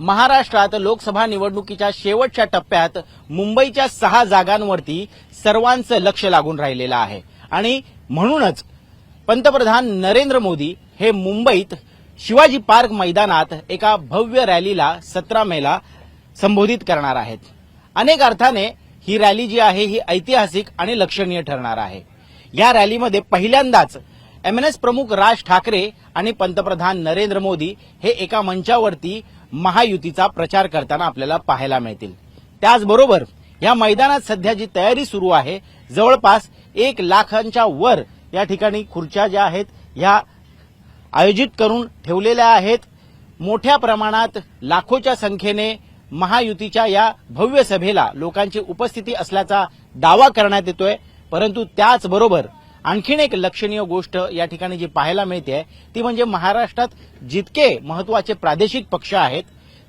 महाराष्ट्रात लोकसभा निवडणुकीच्या शेवटच्या टप्प्यात मुंबईच्या सहा जागांवरती सर्वांचं लक्ष लागून राहिलेलं आहे. आणि म्हणूनच पंतप्रधान नरेंद्र मोदी हे मुंबईत शिवाजी पार्क मैदानात एका भव्य रॅलीला सतरा मेला संबोधित करणार आहेत. अनेक अर्थाने ही रॅली जी आहे ही ऐतिहासिक आणि लक्षणीय ठरणार आहे. या रॅलीमध्ये पहिल्यांदाच एमएनएस प्रमुख राज ठाकरे आणि पंतप्रधान नरेंद्र मोदी हे एका मंचावरती महायुतीचा प्रचार करताना आपल्याला पाहायला मिळतील. त्याचबरोबर या मैदानात सध्या जी तयारी सुरू आहे जवळपास एक लाखांच्या वर या ठिकाणी खुर्च्या ज्या आहेत ह्या आयोजित करून ठेवलेल्या आहेत. मोठ्या प्रमाणात लाखोच्या संख्येने महायुतीच्या या भव्य सभेला लोकांची उपस्थिती असल्याचा दावा करण्यात येतोय. परंतु त्याचबरोबर आणखीन एक लक्षणीय गोष्ट या ठिकाणी जी पाहायला मिळते ती म्हणजे महाराष्ट्रात जितके महत्त्वाचे प्रादेशिक पक्ष आहेत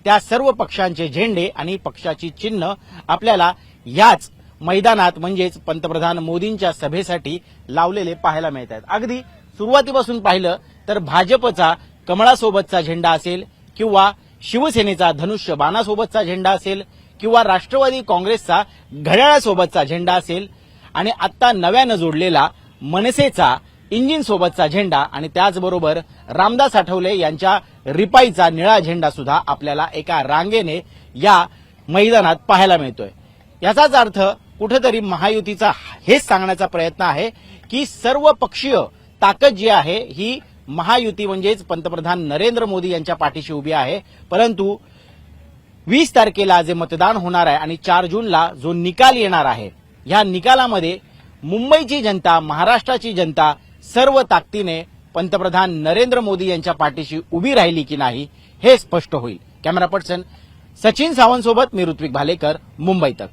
त्या सर्व पक्षांचे झेंडे आणि पक्षाची चिन्ह आपल्याला याच मैदानात म्हणजेच पंतप्रधान मोदींच्या सभेसाठी लावलेले पाहायला मिळत आहेत अगदी सुरुवातीपासून पाहिलं तर भाजपचा कमळासोबतचा झेंडा असेल किंवा शिवसेनेचा धनुष्य बाणासोबतचा झेंडा असेल किंवा राष्ट्रवादी काँग्रेसचा घड्याळासोबतचा झेंडा असेल आणि आत्ता नव्यानं जोडलेला मनसेचा इंजिन सोबतचा झेंडा आणि त्याचबरोबर रामदास आठवले यांच्या रिपाईचा निळा झेंडा सुद्धा आपल्याला एका रांगेने या मैदानात पाहायला मिळतोय. याचाच अर्थ कुठेतरी महायुतीचा हेच सांगण्याचा प्रयत्न आहे की सर्व पक्षीय ताकद जी आहे ही महायुती म्हणजेच पंतप्रधान नरेंद्र मोदी यांच्या पाठीशी उभी आहे. परंतु वीस तारखेला जे मतदान होणार आहे आणि चार जूनला जो निकाल येणार आहे या निकालामध्ये मुंबईची जनता महाराष्ट्राची जनता सर्व ताकदीने पंतप्रधान नरेंद्र मोदी यांच्या पाठीशी उभी राहिली की नाही हे स्पष्ट होईल. कॅमेरा पर्सन सचिन सावंतसोबत मी ऋत्विक भालेकर मुंबई तक.